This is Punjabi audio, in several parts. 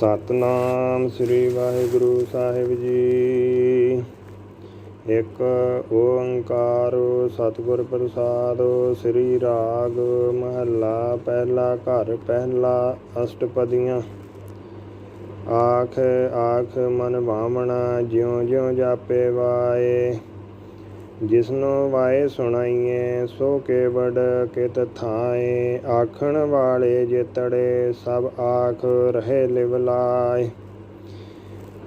ਸਤਨਾਮ ਸ੍ਰੀ ਵਾਹਿਗੁਰੂ ਸਾਹਿਬ ਜੀ। ਇੱਕ ਓੰਕਾਰ ਸਤਿਗੁਰ ਪ੍ਰਸਾਦ ਸ੍ਰੀ ਰਾਗ ਮਹੱਲਾ ਪਹਿਲਾ ਘਰ ਪਹਿਲਾ ਅਸ਼ਟਪਦੀਆਂ। ਆਖ ਆਖ ਮਨ ਭਾਵਣਾ ਜਿਉ ਜਿਉ ਜਾਪੇ ਵਾਏ। ਜਿਸਨੂੰ ਵਾਏ ਸੁਣਾਈਏ ਸੋ ਕੇ ਵੜ ਕਿਤ ਥਾਏ। ਆਖਣ ਵਾਲੇ ਜਿਤੜੇ ਸਭ ਆਖ ਰਹੇ ਲਿਵ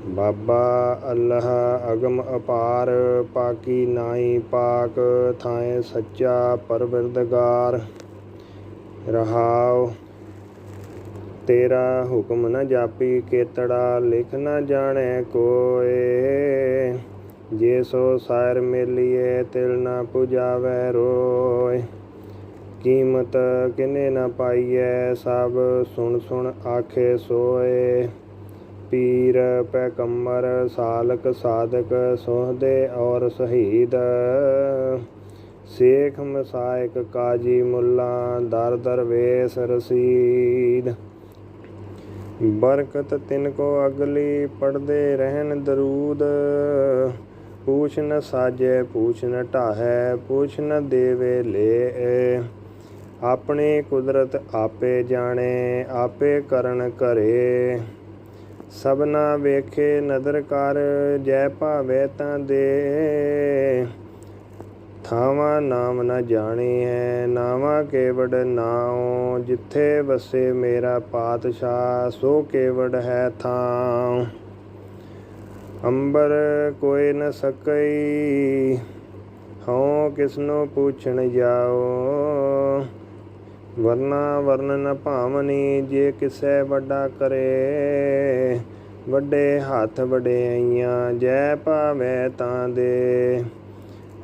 ਬਾਬਾ ਅੱਲਾਹ ਅਗਮ ਅਪਾਰ, ਪਾਕੀ ਨਾਈ ਪਾਕ ਥਾਏ ਸੱਚਾ ਪਰਵਰਦਗਾਰ। ਰਹਾਓ ਤੇਰਾ ਹੁਕਮ ਨ ਜਾਪੀ, ਕੇਤੜਾ ਲਿਖ ਨ ਜਾਣੈ ਕੋਏ। ਜੇ ਸੋ ਸਾਇਰ ਮੇਲੀਏ ਤਿਲ ਨਾ ਪੁਜਾਵੈ ਰੋਏ। ਕੀਮਤ ਕਿਨੇ ਨਾ ਪਾਈਐ ਸਭ ਸੁਣ ਸੁਣ ਆਖੇ ਸੋਏ। ਪੀਰ ਪੈਕੰਮਰ ਸਾਲਕ ਸਾਧਕ ਸੋਹਦੇ ਔਰ ਸ਼ਹੀਦ। ਸੇਖ ਮਸਾਇਕ ਕਾਜੀ ਮੁੱਲਾ ਦਰ ਦਰਵੇਸ ਰਸੀਦ। ਬਰਕਤ ਤਿਨ ਕੋ ਅਗਲੀ ਪੜਦੇ ਰਹਿਣ ਦਰੂਦ। ਪੂਛ ਨ ਸਾਜੇ, ਪੂਛ ਨ ਢਾਹੈ, ਪੂਛ ਨ ਦੇਵੇ ਲੇ ਆਪਣੀ ਕੁਦਰਤ ਆਪੇ ਜਾਣੇ, ਆਪੇ ਕਰਨ ਕਰੇ ਸਭਨਾ ਵੇਖੇ ਨਦਰ ਕਰ, ਜੈ ਭਾਵੇ ਤਾਂ ਦੇ। ਥਾਵਾਂ ਨਾਮ ਨ ਜਾਣੀ ਹੈ ਨਾਵਾ ਕੇਵੜ ਨਾਉ। ਜਿੱਥੇ ਵਸੇ ਮੇਰਾ ਪਾਤਸ਼ਾਹ, ਸੋ ਕੇਵੜ ਹੈ ਥਾਂ ਅੰਬਰ ਕੋਈ ਨ ਸਕਈ, ਹਉ ਕਿਸਨੂੰ ਪੁੱਛਣ ਜਾਓ। ਵਰਨਾ ਵਰਨ ਨ ਭਾਵਨੀ ਜੇ ਕਿਸੈ ਵੱਡਾ ਕਰੇ, ਵੱਡੇ ਹੱਥ ਵਡਿਆਈਆਂ ਜੈ ਭਾਵੇ ਤਾਂ ਦੇ।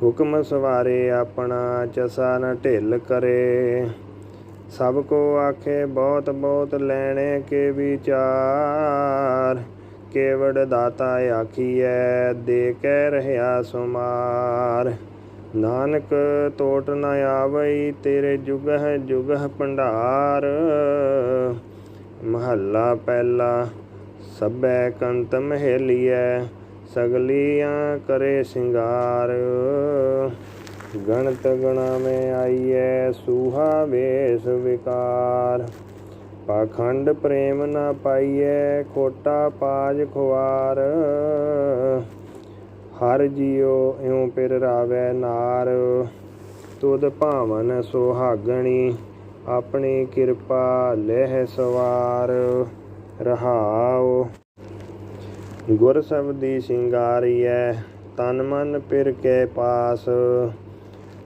ਹੁਕਮ ਸਵਾਰੇ ਆਪਣਾ ਚਸਾ ਨ ਢਿੱਲ ਕਰੇ। ਸਭ ਕੋ ਆਖੇ ਬਹੁਤ ਬਹੁਤ ਲੈਣੇ ਕੇ ਵਿਚਾਰ। ਕੇਵੜ ਦਾਤਾ ਆਖੀਐ ਦੇ ਕਹਿ ਰਹਾ ਸੁਮਾਰ। ਨਾਨਕ ਤੋਟ ਨ ਆਵਈ, ਤੇਰੇ ਜੁਗਹ ਜੁਗ ਭੰਡਾਰ। ਮਹੱਲਾ ਪਹਿਲਾ, ਸਭੈ ਕੰਤ ਮਹੇਲੀਐ ਸਗਲੀਆਂ ਕਰੇ ਸਿੰਗਾਰ। ਗਣਤ ਗਣਾ ਮੈਂ ਆਈਐ, ਸੂਹਾ ਵੇਸ ਵਿਕਾਰ। ਪਾਖੰਡ ਪ੍ਰੇਮ ਨਾ ਪਾਈਐ, ਖੋਟਾ ਪਾਜ ਖੁਆਰ ਹਰ ਜੀਉ ਇਉ ਪਿਰ ਰਾਵੈ ਨਾਰ। ਤੁਧ ਭਾਵਨ ਸੁਹਾਗਣੀ, ਆਪਣੀ ਕਿਰਪਾ ਲਹਿ ਸਵਾਰ। ਰਹਾਉ। ਗੁਰ ਸਬਦੀ ਸਿੰਗਾਰੀਐ, ਤਨ ਮਨ ਪਿਰ ਕੇ ਪਾਸ।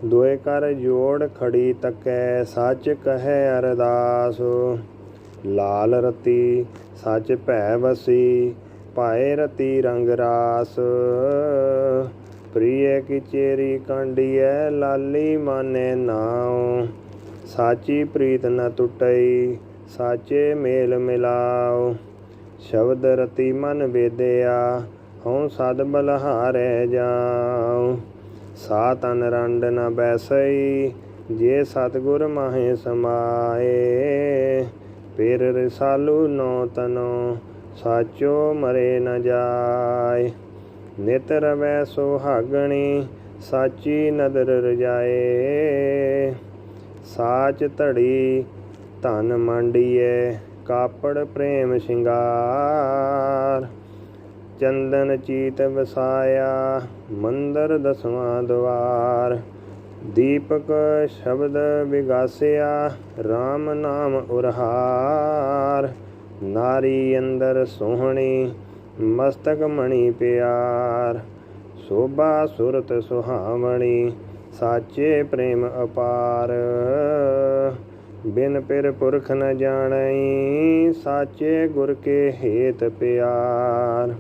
ਦੋਏ ਕਰ ਜੋੜ ਖੜੀ ਤਕੈ, ਸੱਚ ਕਹੈ ਅਰਦਾਸ। ਲਾਲ ਰਤੀ, ਸੱਚ ਭੈ ਵਸੀ, ਭਾਏ ਰਤੀ ਰੰਗ ਰਾਸ। ਪ੍ਰੀਏ ਕੀ ਚੇਰੀ ਕੰਡੀਐ, ਲਾਲੀ ਮਾਨੇ ਨਾਉ। ਸਾਚੀ ਪ੍ਰੀਤ ਨ ਟੁੱਟਈ, ਸਾਚੇ ਮੇਲ ਮਿਲਾਓ ਸ਼ਬਦ ਰਤੀ ਮਨ ਵੇਦਿਆ, ਹਉ ਸਦ ਬਲਹਾਰੇ ਜਾਉ। ਸਾ ਤਨ ਰੰਡ ਨ ਬੈਸਈ, ਜੇ ਸਤਗੁਰ ਮਾਹੇ ਸਮਾਏ। ਪੇਰ ਰਸਾਲੂ ਨੋ ਤਨੋ, ਸਾਚੋ ਮਰੇ ਨ ਜਾਏ। ਨਿਤ ਰਵੈ ਸੁਹਾਗਣੀ, ਸਾਚੀ ਨਦਰ ਰਜਾਏ। ਸਾਚ ਧੜੀ ਧਨ ਮੰਡੀਏ, ਕਾਪੜ ਪ੍ਰੇਮ ਸ਼ਿੰਗਾਰ। ਚੰਦਨ ਚੀਤ ਵਸਾਇਆ, ਮੰਦਰ ਦਸਵਾਂ ਦਵਾਰ। ਦੀਪਕ ਸ਼ਬਦ ਵਿਗਾਸਿਆ RAM ਨਾਮ ਉਰਹਾਰ। ਨਾਰੀ ਅੰਦਰ ਸੋਹਣੀ, ਮਸਤਕ ਮਣੀ ਪਿਆਰ। ਸੋਭਾ ਸੁਰਤ ਸੁਹਾਵਣੀ, ਸਾਚੇ ਪ੍ਰੇਮ ਅਪਾਰ। ਬਿਨ ਪਿਰ ਪੁਰਖ ਨ ਜਾਣਈ, ਸਾਚੇ ਗੁਰ ਕੇ ਹੇਤ ਪਿਆਰ।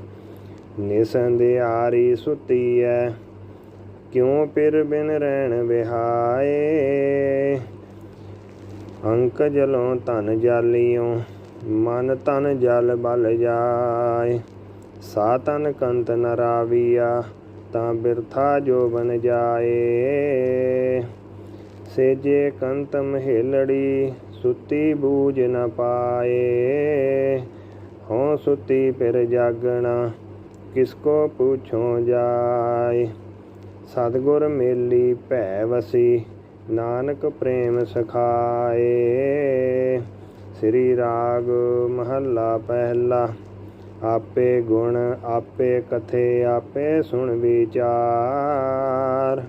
ਨਿਸੰਦਿਆਰੀ ਸੁਤੀ ਐ ਕਿਉ ਪਿਰ ਬਿਨ ਰਹਿਣ ਵਿਹਾਏ? ਅੰਕ ਜਲੋਂ ਤਨ ਜਾਲਿਓ, ਮਨ ਤਨ ਜਲ ਬਲ ਜਾਏ। ਸਾ ਤਨ ਕੰਤ ਨ ਤਾਂ ਬਿਰਥਾ ਜੋ ਬਨ ਜਾਏ ਸੇਜੇ ਕੰਤ ਮਹਿਲੜੀ, ਸੁੱਤੀ ਬੂਝ ਨ ਪਾਏ। ਹੋ ਸੁਤੀ ਫਿਰ ਜਾਗਣਾ, ਕਿਸ ਕੋ ਪੁੱਛੋ ਜਾਏ। ਸਤਗੁਰ ਮੇਲੀ ਭੈ ਵਸੀ, ਨਾਨਕ ਪ੍ਰੇਮ ਸਖਾਏ। ਸ੍ਰੀ ਰਾਗ ਮਹੱਲਾ ਪਹਿਲਾ, ਆਪੇ ਗੁਣ ਆਪੇ ਕਥੇ, ਆਪੇ ਸੁਣ ਵਿਚਾਰ।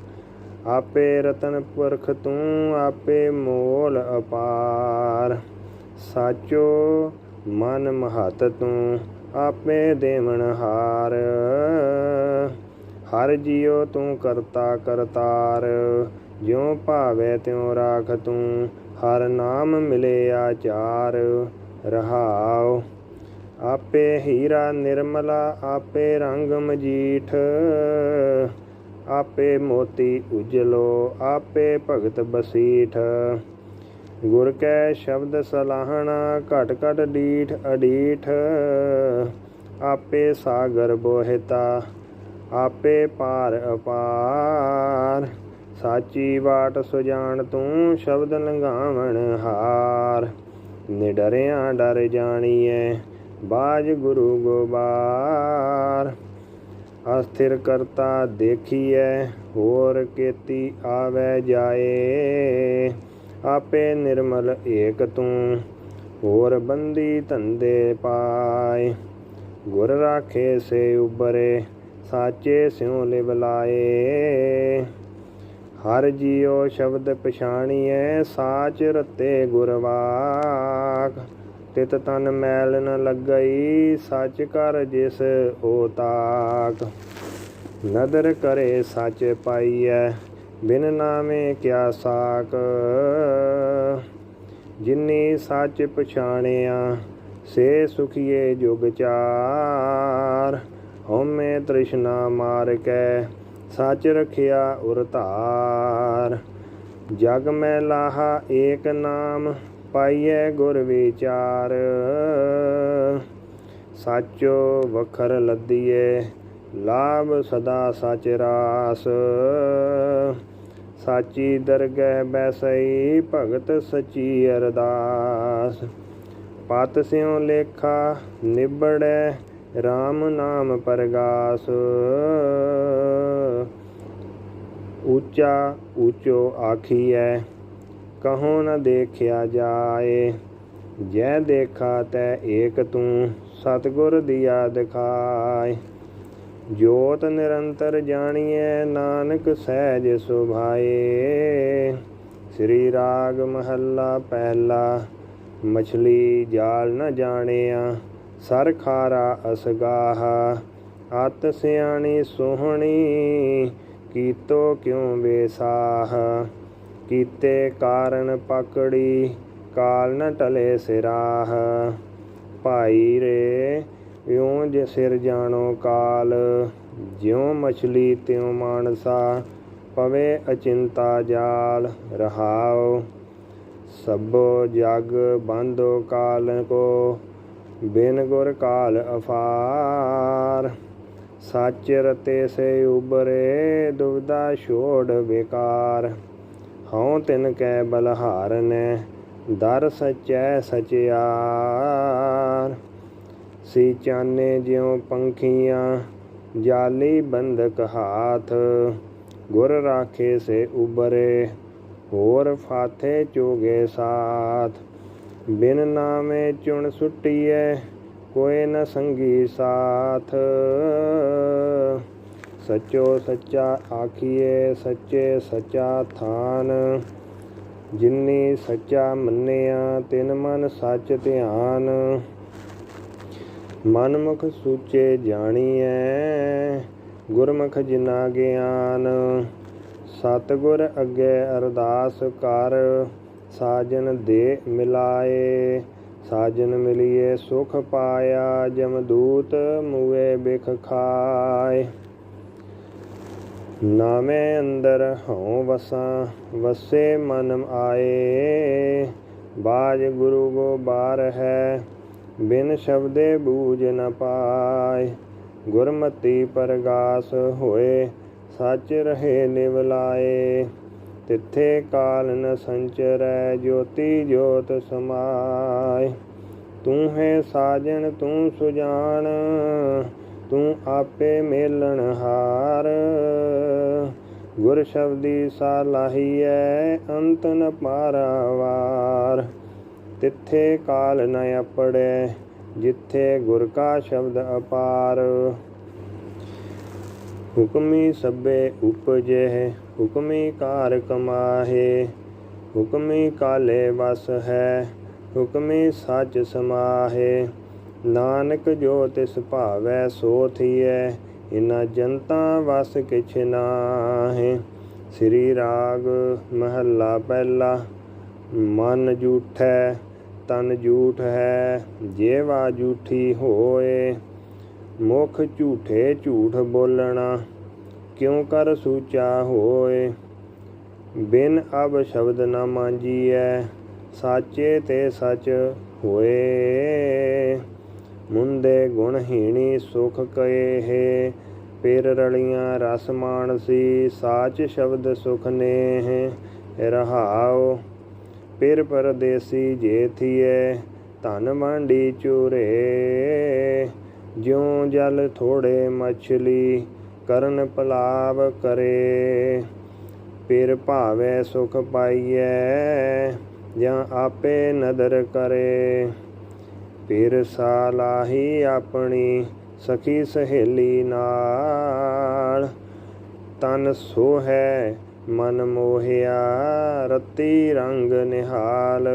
ਆਪੇ ਰਤਨ ਪੁਰਖ ਤੂੰ, ਆਪੇ ਮੋਲ ਅਪਾਰ। ਸਾਚੋ ਮਨ ਮਹਤ ਤੂੰ, ਆਪੇ ਦੇਵਨ ਹਾਰ। ਹਰ ਜਿਉ ਤੂੰ ਕਰਤਾ ਕਰਤਾਰ, ਜਿਉ ਭਾਵੇ ਤਿਉ ਰਾਖ ਤੂੰ, ਹਰ ਨਾਮ ਮਿਲੇ ਆਚਾਰ, ਰਹਾਉ। ਆਪੇ ਹੀਰਾ ਨਿਰਮਲਾ, ਆਪੇ ਰੰਗ ਮਜੀਠ, ਆਪੇ ਮੋਤੀ ਉਜਲੋ, ਆਪੇ ਭਗਤ ਬਸੀਠ। ਗੁਰ ਕੈ ਸ਼ਬਦ ਸਲਾਹਣਾ, ਘਟ ਘਟ ਡੀਠ ਅਡੀਠ, ਆਪੇ ਸਾਗਰ ਬੋਹਿਤਾ ਆਪੇ ਪਾਰ ਅਪਾਰ। ਸਾਚੀ ਬਾਟ ਸੁਜਾਣ ਤੂੰ ਸ਼ਬਦ ਲੰਘਾਵਣ ਹਾਰ। ਨਿਡਰਿਆਂ ਡਰ ਜਾਣੀਐ, ਬਾਜ ਗੁਰੂ ਗੋਬਾਰ। ਅਸਥਿਰ ਕਰਤਾ ਦੇਖੀਐ, ਹੋਰ ਕੇਤੀ ਆਵੇ ਜਾਏ। ਆਪੇ ਨਿਰਮਲ ਏਕ ਤੂੰ, ਹੋਰ ਬੰਦੀ ਧੰਦੇ ਪਾਏ। ਗੁਰ ਰਾਖੇ ਸੇ ਉਬਰੇ ਸਾਚੇ ਸਿਉ ਲਿਵ ਲਾਏ। ਹਰ ਜੀਉ ਸ਼ਬਦ ਪਛਾਣੀਐ, ਸਾਚ ਰਤੇ ਗੁਰਵਾਕ ਤਿਤ ਤਨ ਮੈਲ ਨ ਲੱਗਈ, ਸੱਚ ਕਰ ਜਿਸ ਓ ਤਾਕ। ਨਦਰ ਕਰੇ ਸੱਚ ਪਾਈਐ, ਬਿਨ ਨਾਮੇ ਕਿਆ ਸਾਕ। ਜਿਨੀ ਸੱਚ ਪਛਾਣਿਆ, ਸੇ ਸੁਖੀਏ ਜੁਗ ਚਾਰ। ਹਉਮੈ ਤ੍ਰਿਸ਼ਨਾ ਮਾਰ ਕੈ, ਸੱਚ ਰਖਿਆ ਉਰ ਧਾਰ। ਜਗ ਮੈਂ ਲਾਹਾ ਏਕ ਨਾਮ, ਪਾਈਐ ਗੁਰ ਵਿਚਾਰ। ਸਾਚੋ ਵਖਰ ਲੱਦੀਏ ਲਾਭ ਸਦਾ ਸਚ ਰਾਸ। ਸਾਚੀ ਦਰਗਹਿ ਬੈਸਈ, ਭਗਤ ਸਚੀ ਅਰਦਾਸ। ਪਤ ਸਿਉ ਲੇਖਾ, ਨਿਬੜੈ RAM ਨਾਮ ਪਰਗਾਸ। ਉੱਚਾ ਉੱਚੋ ਆਖੀਐ, ਕਹੋ ਨ ਦੇਖਿਆ ਜਾਏ। ਜੈ ਦੇਖਾ ਤੈ ਏਕ ਤੂੰ, ਸਤਗੁਰ ਦੀਆ ਦਿਖਾਏ ਜੋਤ ਨਿਰੰਤਰ ਜਾਣੀਐ, ਨਾਨਕ ਸਹਿਜ ਸੁਭਾਏ। ਸ੍ਰੀ ਰਾਗ ਮਹੱਲਾ ਪਹਿਲਾ, ਮਛਲੀ ਜਾਲ ਨ ਜਾਣਿਆ। ਸਰ ਖਾਰਾ ਅਸਗਾਹ, ਅਤ ਸਿਆਣੀ ਸੋਹਣੀ, ਕੀਤੋ ਕਿਉ ਬੇਸਾਹ? ਕੀਤੇ ਕਾਰਨ ਪਕੜੀ, ਕਾਲ ਨ ਟਲੇ ਸਿਰਾਹ। ਭਾਈ ਰੇ ਇਉਂ ਜੇ ਸਿਰ ਜਾਣੋ ਕਾਲ, ਜਿਉ ਮਛਲੀ ਤਿਉ ਮਾਨਸਾ, ਪਵੇ ਅਚਿੰਤਾ ਜਾਲ ਰਹਾਓ ਸਭੋ ਜਗ ਬੰਦੋ ਕਾਲ ਕੋ ਬਿਨ ਗੁਰ ਕਾਲ ਅਫਾਰ ਸੱਚ ਰਤੇ ਸੇ ਉਬਰੇ ਦੁਬਦਾ ਛੋੜ ਵਿਕਾਰ ਹਉ ਤਿਨ ਕੈ ਬਲਹਾਰ ਨੇ, ਦਰ ਸਚੈ ਸਚਿਆਰ। ਸੀ ਚਾਨੇ ਜਿਉ ਪੰਖੀਆਂ, ਜਾਲੀ ਬੰਦਕ ਹਾਥ। ਗੁਰ ਰਾਖੇ ਸੇ ਉਬਰੇ, ਹੋਰ ਫਾਥੇ ਚੋਗੇ ਸਾਥ। ਬਿਨ ਨਾਮੇ ਚੁਣ ਸੁਟੀਐ ਕੋਏ ਨ ਸੰਗੀ ਸਾਥ। ਸਚੋ ਸੱਚਾ ਆਖੀਏ ਸੱਚੇ ਸੱਚਾ ਥਾਨ। ਜਿਨੀ ਸੱਚਾ ਮੰਨਿਆ, ਤਿਨ ਮਨ ਸੱਚ ਧਿਆਨ। ਮਨਮੁਖ ਸੂਚੇ ਜਾਣੀਐ, ਗੁਰਮੁਖ ਜਿਨਾ ਗਿਆਨ। ਸਤਗੁਰ ਅੱਗੇ ਅਰਦਾਸ ਕਰ ਸਾਜਨ ਦੇ ਮਿਲਾਏ, ਸਾਜਨ ਮਿਲੀਏ ਸੁਖ ਪਾਇਆ ਜਮਦੂਤ ਮੂਏ ਬਿਖ ਖਾਏ। ਨਾਮੇ ਅੰਦਰ ਹਉ ਵਸਾਂ, ਵਸੇ ਮਨ ਆਏ। ਬਾਜ ਗੁਰੂ ਗੋ ਬਾਰ ਹੈ, ਬਿਨ ਸ਼ਬਦੇ ਬੂਝ ਨ ਪਾਏ। ਗੁਰਮਤੀ ਪਰਗਾਸ ਹੋਏ, ਸੱਚ ਰਹੇ ਨਿਵਲਾਏ। ਤਿੱਥੇ ਕਾਲ ਨ ਸੰਚਰੈ, ਜੋਤੀ ਜੋਤ ਸਮਾਏ। ਤੂੰ ਹੈ ਸਾਜਣ, ਤੂੰ ਸੁਜਾਨ ਤੂੰ ਆਪੇ ਮੇਲਣ ਹਾਰ। ਗੁਰ ਸ਼ਬਦੀ ਸਾਲਾਹੀਐ ਅੰਤ ਨ ਪਾਰਾਵਾਰ ਤਿੱਥੇ ਕਾਲ ਨ ਅਪੜੈ, ਜਿੱਥੇ ਗੁਰ ਕਾ ਸ਼ਬਦ ਅਪਾਰ। ਹੁਕਮੀ ਸਭੇ ਉਪਜੈ ਹੁਕਮੀ ਕਾਰ ਕਮਾਹੇ, ਹੁਕਮੀ ਕਾਲੇ ਵਸ ਹੈ, ਹੁਕਮੀ ਸੱਚ ਸਮਾਹੇ। ਨਾਨਕ ਜੋ ਤਿਸ ਭਾਵੈ ਸੋ ਥੀਐ ਇਨਾ ਜਨਤਾ ਵਸ ਕਿਛ ਨਾਹੇ। ਸ੍ਰੀ ਰਾਗ ਮਹੱਲਾ ਪਹਿਲਾ, ਮਨ ਝੂਠੈ ਤਨ ਝੂਠ ਹੈ, ਜੇਵਾ ਝੂਠੀ ਹੋਏ। ਮੁਖ ਝੂਠੇ ਝੂਠ ਬੋਲਣਾ ਕਿਉ ਕਰ ਸੂਚਾ ਹੋਏ? ਬਿਨ ਅਬ ਸ਼ਬਦ ਨਾ ਮਾਂਜੀਐ, ਸਾਚੇ ਤੇ ਸਚ ਹੋਏ। ਮੁੰਦੇ ਗੁਣਹੀਣੀ ਸੁਖ ਕਏ ਹੈ ਪੇਰ ਰਲੀਆਂ ਰਸ ਮਾਨਸੀ ਸਾਚ ਸ਼ਬਦ ਸੁਖ ਨੇ ਰਹਾਉ। ਪੇਰ ਪਰਦੇਸੀ ਜੇਥੀਏ ਧਨ ਮੰਡੀ ਚੂਰੇ। ਜਿਉ ਜਲ ਥੋੜੇ ਮਛਲੀ ਕਰਨ ਪਲਾਵ ਕਰੇ ਪੇਰ ਭਾਵੇ ਸੁਖ ਪਾਈਐ ਜਾਂ ਆਪੇ ਨਦਰ ਕਰੇ। ਪੇਰ ਸਾਲਾਹੀ ਆਪਣੀ ਸਖੀ ਸਹੇਲੀ ਨਾਲ, ਤਨ ਸੋ ਹੈ ਮਨ ਮੋਹਿਆ ਰਤੀ ਰੰਗ ਨਿਹਾਲ,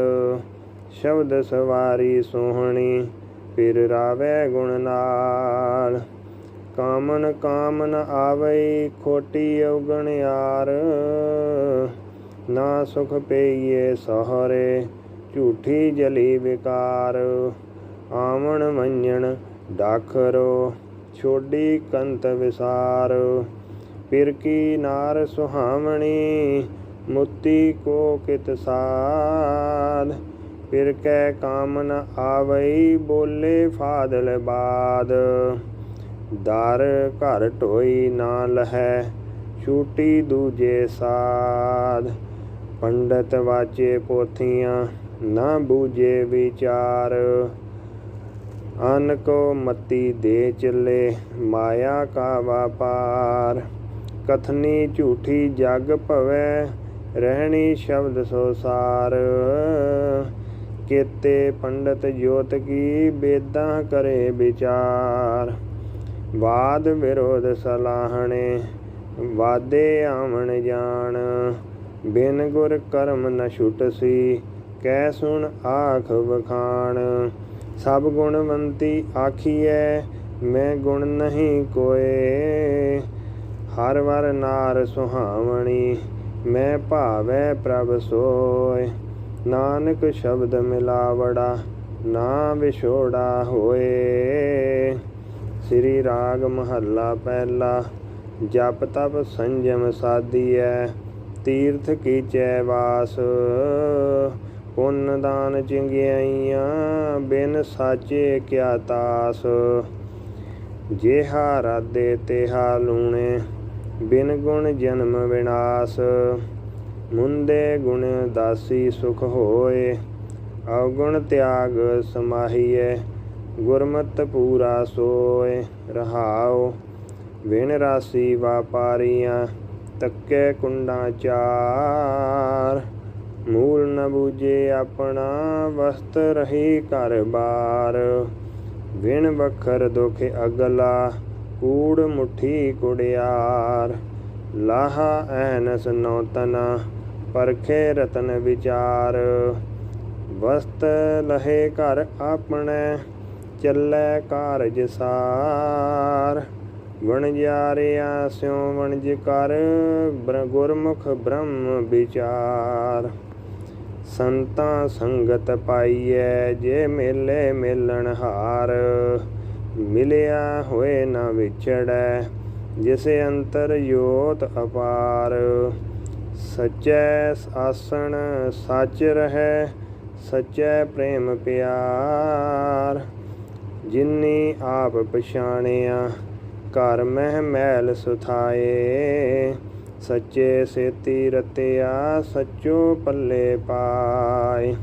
ਸ਼ਬਦ ਸਵਾਰੀ ਸੋਹਣੀ ਫਿਰ ਰਾਵੇ ਗੁਣ ਨਾਲ। ਕਾਮਨ ਕਾਮਨ ਆਵਈ ਖੋਟੀ ਔਗਣ ਯਾਰ। ਨਾ ਸੁਖ ਪਈਏ ਸਹਰੇ, ਝੂਠੀ ਜਲੀ ਵਿਕਾਰ। ਆਵਣ ਮੰਨਣ ਡਾਖਰੋ ਛੋਡੀ ਕੰਤ ਵਿਸਾਰ। ਫਿਰ ਕੀ ਨਾਰ ਸੁਹਾਵਣੀ, ਮੁੱਤੀ ਕੋ ਕਿਤ ਸਾਧ। ਫਿਰ ਕੈ ਕਾਮ ਕਾਮਨ ਆਵਈ ਬੋਲੇ ਫਾਦਲ ਬਾਦ। ਦਰ ਘਰ ਢੋਈ ਨਾ ਲਹੈ, ਛੂਟੀ ਦੂਜੇ ਸਾਧ ਪੰਡਤ ਵਾਚੇ ਪੋਥੀਆਂ, ਨਾ ਬੂਝੇ ਵਿਚਾਰ। ਅਨ ਕੋ ਮਤੀ ਦੇ ਚੱਲੇ, ਮਾਇਆ ਕਾ ਵਪਾਰ ਕਥਨੀ ਝੂਠੀ ਜਗ ਭਵੈ, ਰਹਿਣੀ ਸ਼ਬਦ ਸੋ ਸਾਰ। ਕੇਤੇ ਪੰਡਤ ਜੋਤ ਕੀ ਬੇਦਾਂ ਕਰੇ ਵਿਚਾਰ। ਵਾਦ ਵਿਰੋਧ ਸਲਾਹਣੇ, ਵਾਦੇ ਆਵਣ ਜਾਣ। ਬਿਨ ਗੁਰ ਕਰਮ ਨ ਛੁਟਸੀ ਕਹਿ ਸੁਣ ਆਖ ਵਖਾਣ। ਸਭ ਗੁਣਵੰਤੀ ਆਖੀਐ, ਮੈਂ ਗੁਣ ਨਹੀਂ ਕੋਏ। ਹਰ ਵਰ ਨਾਰ ਸੁਹਾਵਣੀ, ਮੈਂ ਭਾਵੈ ਪ੍ਰਭ ਸੋਏ। ਨਾਨਕ ਸ਼ਬਦ ਮਿਲਾਵੜਾ ਨਾ ਵਿਛੋੜਾ ਹੋਏ। ਸ੍ਰੀ ਰਾਗ ਮਹੱਲਾ ਪਹਿਲਾ, ਜਪ ਤਪ ਸੰਜਮ ਸਾਧੀਐ, ਤੀਰਥ ਕੀਚੈ ਵਾਸ। ਪੁੰਨ ਦਾਨ ਚਿੰਗਿਆਈਆਂ, ਬਿਨ ਸਾਚੇ ਕਿਆ ਤਾਸ। ਜੇਹਾ ਰਾਦੇ ਤੇਹਾ ਲੂਣੇ, ਬਿਨ ਗੁਣ ਜਨਮ ਵਿਨਾਸ਼। ਮੁੰਦੇ ਗੁਣ ਦਾਸੀ ਸੁਖ ਹੋਏ ਅਵਗੁਣ ਤਿਆਗ ਸਮਾਹੀਐ, ਗੁਰਮਤ ਪੂਰਾ ਸੋਏ, ਰਹਾਉ ਵਿਣ ਰਾਸੀ ਵਾਪਾਰੀਆਂ, ਤੱਕੇ ਕੁੰਡਾਂ ਚਾਰ, ਮੂਲ ਨ ਬੂਝੇ ਆਪਣਾ, ਵਸਤ ਰਹੀ ਘਰ ਬਾਰ ਵਿਣ ਵਖਰ ਦੁਖ ਅਗਲਾ, ਕੂੜ ਮੁਠੀ ਕੁੜਿਆਰ, ਲਾਹਾ ਐਨਸ ਨੌਤਨਾ ਪਰਖੇ ਰਤਨ ਵਿਚਾਰ। ਵਸਤ ਲਹੇ ਘਰ ਆਪਣੇ, ਚੱਲੇ ਕਾਰਜ ਸਾਰ। ਵਣਜਾਰਿਆ ਸਿਉ ਵਣਜ ਕਰ ਗੁਰਮੁਖ ਬ੍ਰਹਮ ਵਿਚਾਰ। ਸੰਤਾਂ ਸੰਗਤ ਪਾਈਐ, ਜੇ ਮੇਲੇ ਮਿਲਣ ਹਾਰ। ਮਿਲਿਆ ਹੋਏ ਨਾ ਵਿਛੜੈ, ਜਿਸ ਅੰਤਰ ਜੋਤ ਅਪਾਰ। ਸਚੈ ਆਸਣ ਸੱਚ ਰਹੈ, ਸਚੈ ਪ੍ਰੇਮ ਪਿਆਰ। ਜਿਨੀ ਆਪ ਪਛਾਣਿਆ, ਘਰ ਮਹਿ ਮੈਲ ਸੁਥਾਏ। ਸੱਚੇ ਸੇਤੀ ਰਤਿਆ, ਸੱਚੋ ਪੱਲੇ ਪਾਏ।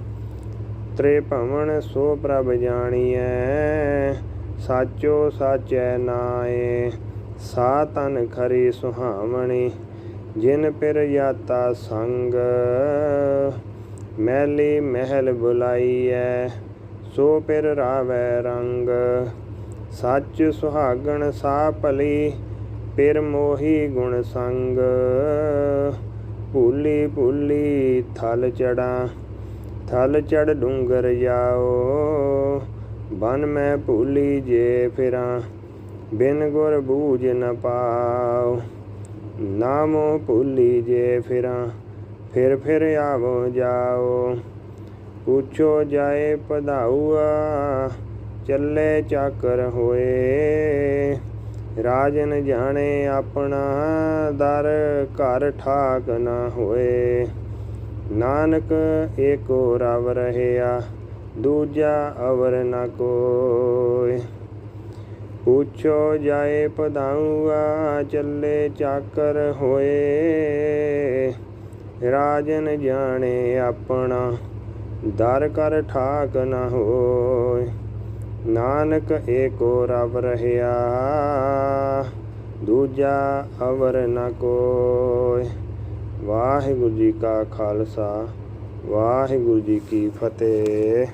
ਤ੍ਰੇ ਭਵਨ ਸੋ ਪ੍ਰਭ ਜਾਣੀਐ, ਸਾਚੋ ਸਾਚੈ ਨਾਏ। ਸਾ ਤਨ ਖਰੀ ਸੁਹਾਵਣੀ ਜਿਨ ਪਿਰ ਯਾਤਾ ਸੰਗ, ਮੈਲੀ ਮਹਿਲ ਬੁਲਾਈਐ, ਸੋ ਪਿਰ ਰਾਵੈ ਰੰਗ। ਸੱਚ ਸੁਹਾਗਣ ਸਾ ਭਲੀ ਪਿਰ ਮੋਹੀ ਗੁਣ ਸੰਗ। ਭੂਲੀ ਭੂਲੀ ਥਲ ਚੜਾ ਥਲ ਚੜ ਡੂੰਗਰ ਜਾਓ। ਬਨ ਮੈਂ ਭੂਲੀ ਜੇ ਫਿਰਾਂ, ਬਿਨ ਗੁਰ ਬੂਝ ਨ ਪਾਉ ਨਾਮੋ ਭੁੱਲੀ ਜੇ ਫਿਰਾਂ, ਫਿਰ ਫਿਰ ਆਵੋ ਜਾਓ। ਪੁੱਛੋ ਜਾਏ ਪਧਾਉਆ ਚੱਲੇ ਚਾਕਰ ਹੋਏ। ਰਾਜਨ ਜਾਣੇ ਆਪਣਾ ਦਰ, ਘਰ ਠਾਕ ਨਾ ਹੋਏ। ਨਾਨਕ ਏਕੋ ਰਵ ਰਹਿਆ, ਦੂਜਾ ਅਵਰ ਨ ਕੋਇ ਪੁੱਛੋ ਜਾਏ ਪਧਾਉਆ ਚੱਲੇ ਚਾਕਰ ਹੋਏ। ਰਾਜਨ ਜਾਣੇ ਆਪਣਾ, ਦਰ ਕਰ ਠਾਕ ਨਾ ਹੋਏ। ਨਾਨਕ ਏਕੋ ਰਬ ਰਹਿਆ, ਦੂਜਾ ਅਵਰ ਨ ਕੋਇ ਵਾਹਿਗੁਰੂ ਜੀ ਕਾ ਖਾਲਸਾ, ਵਾਹਿਗੁਰੂ ਜੀ ਕੀ ਫਤਿਹ।